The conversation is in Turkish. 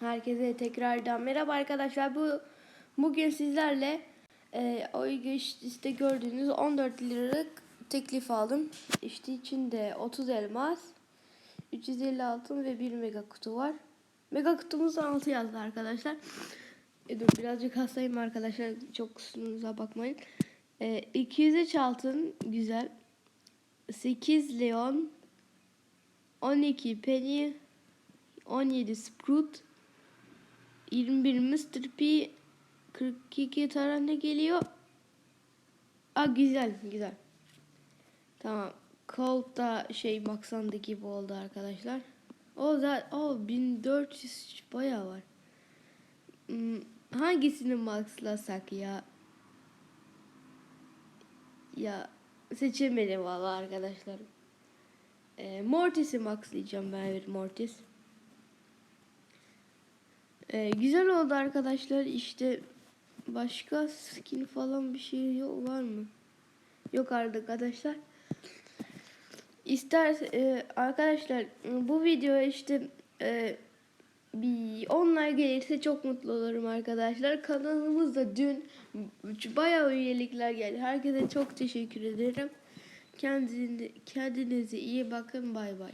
Herkese tekrardan merhaba arkadaşlar. Bu bugün sizlerle e, o işte gördüğünüz 14 liralık teklif aldım. İşte içinde 30 elmas, 350 altın ve 1 mega kutu var. Mega kutumuz 6 yazdı arkadaşlar. E, dur birazcık hastayım arkadaşlar. Çok kusurunuza bakmayın. E, 203 altın güzel. 8 Leon 12 Penny 17 Sprout 21 Mr. P 42 tane geliyor. Aa güzel güzel. Tamam. Colt da şey maksandı gibi oldu arkadaşlar. O da o 1400 bayağı var. Hmm, hangisini maxlasak ya? Ya seçemedim vallahi arkadaşlar. E, Mortis'i maxlayacağım ben bir Mortis. E, güzel oldu arkadaşlar. İşte başka skin falan bir şey yok var mı? Yok arkadaşlar. İster e, arkadaşlar bu video işte e, bir onlar gelirse çok mutlu olurum arkadaşlar. Kanalımızda dün bayağı üyelikler geldi. Herkese çok teşekkür ederim. Kendinize, kendinize iyi bakın. Bay bay.